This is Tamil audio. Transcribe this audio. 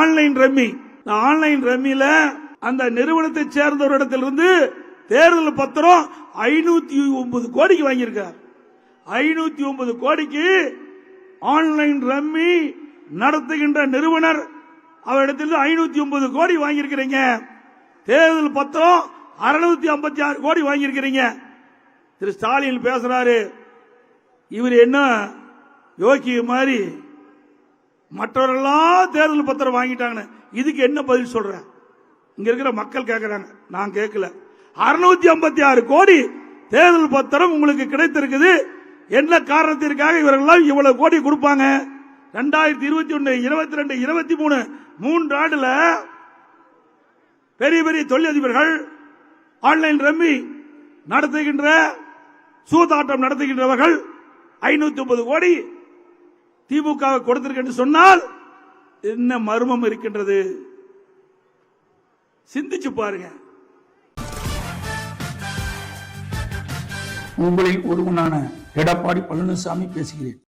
Online rummy. ஆன்லைன் ரம்மியில அந்த நிறுவனத்தை சேர்ந்தவரிடத்திலிருந்து தேர்தல் பத்திரம் ஐநூத்தி ஒன்பது கோடிக்கு வாங்கியிருக்கார். ஐநூத்தி ஒன்பது கோடிக்கு ஆன்லைன் ரம்மி நடத்துகின்ற நிறுவனர் அவரிடத்தில் ஐநூத்தி ஒன்பது கோடி வாங்கியிருக்கிறீங்க. தேர்தல் பத்திரம் அறுநூத்தி ஐம்பத்தி ஆறு கோடி வாங்கியிருக்கிறீங்க. திரு ஸ்டாலின் பேசுறாரு. இவர் என்ன யோகி மாதிரி மற்றவரெல்லாம் தேர்தல் பத்திரம் வாங்கிட்டாங்கன்னு. இதுக்கு என்ன பதில் சொல்ற இங்க இருக்கிற மக்கள் கேட்கிறாங்க நான் கேட்கல அறுநூத்தி ஐம்பத்தி ஆறு கோடி தேர்தல் பத்திரம் உங்களுக்கு கிடைத்திருக்குது. என்ன காரணத்திற்காக இவரெல்லாம் இவ்வளவு கோடி கொடுப்பாங்க? ரெண்டாயிரத்தி இருபத்தி ஒன்னு இருபத்தி ரெண்டு இருபத்தி மூணு மூன்று ஆண்டுல பெரிய பெரிய தொழிலதிபர்கள் ஆன்லைன் ரம்மி நடத்துகின்ற சூதாட்டம் நடத்துகின்றவர்கள் ஐநூத்தி ஒன்பது கோடி திமுக கொடுத்திருக்கு சொன்னால் என்ன மர்மம் இருக்கின்றது? சிந்திச்சு பாருங்க. உங்களில் ஒருவனான எடப்பாடி பழனிசாமி பேசுகிறேன்.